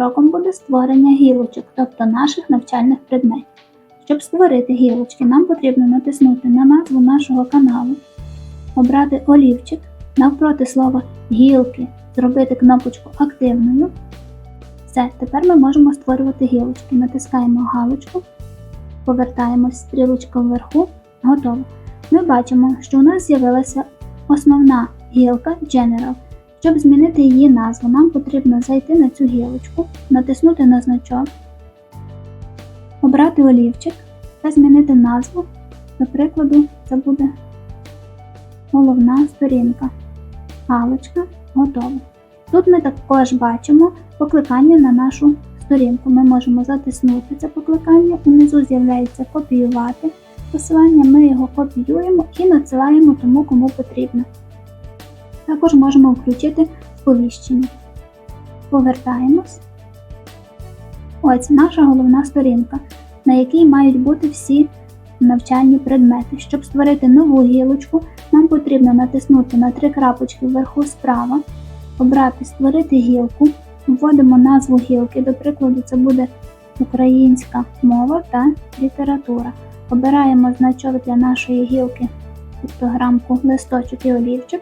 кроком буде створення гілочок, тобто наших навчальних предметів. Щоб створити гілочки, нам потрібно натиснути на назву нашого каналу, обрати олівчик, навпроти слова гілки, зробити кнопочку активною. Все, тепер ми можемо створювати гілочки. Натискаємо галочку, повертаємось стрілочка вверху, готово. Ми бачимо, що у нас з'явилася основна гілка General. Щоб змінити її назву, нам потрібно зайти на цю гілочку, натиснути на значок, обрати олівчик та змінити назву. До прикладу, це буде головна сторінка. Галочка готова. Тут ми також бачимо покликання на нашу сторінку. Ми можемо затиснути це покликання, унизу з'являється копіювати посилання, ми його копіюємо і надсилаємо тому, кому потрібно. Також можемо включити сповіщення. Повертаємось. Ось наша головна сторінка, на якій мають бути всі навчальні предмети. Щоб створити нову гілочку, нам потрібно натиснути на три крапочки вверху справа, обрати Створити гілку, вводимо назву гілки, до прикладу, це буде українська мова та література. Обираємо значок для нашої гілки, піктограмку, листочок і олівчик.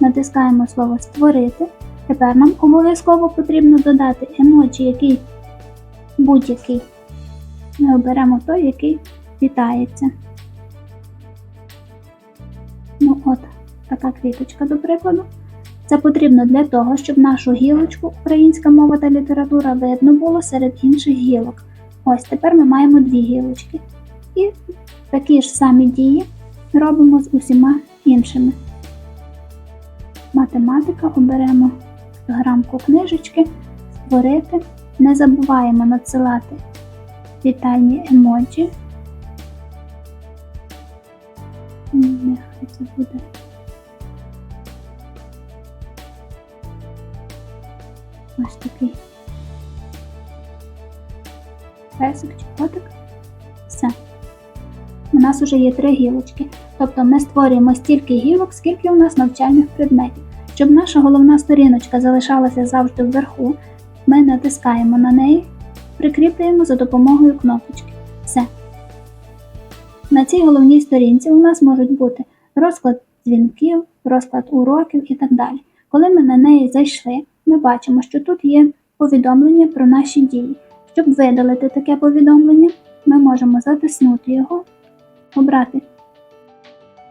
Натискаємо слово Створити. Тепер нам обов'язково потрібно додати емоджі, який будь-який. Ми оберемо той, який вітається. Ну от, така квіточка, до прикладу. Це потрібно для того, щоб нашу гілочку, українська мова та література видно було серед інших гілок. Ось тепер ми маємо дві гілочки. І такі ж самі дії робимо з усіма іншими. Математика оберемо грамку книжечки, створити. Не забуваємо надсилати вітальні емоджі. Нехай це буде. Ось такий песик чи котик. Все. У нас вже є три гілочки. Тобто ми створюємо стільки гілок, скільки у нас навчальних предметів. Щоб наша головна сторіночка залишалася завжди вверху, ми натискаємо на неї, прикріплюємо за допомогою кнопочки. Все. На цій головній сторінці у нас можуть бути розклад дзвінків, розклад уроків і так далі. Коли ми на неї зайшли, ми бачимо, що тут є повідомлення про наші дії. Щоб видалити таке повідомлення, ми можемо затиснути його, обрати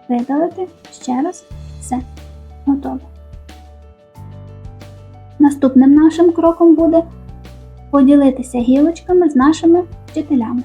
видалити ще раз, все, готово. Наступним нашим кроком буде поділитися гілочками з нашими вчителями.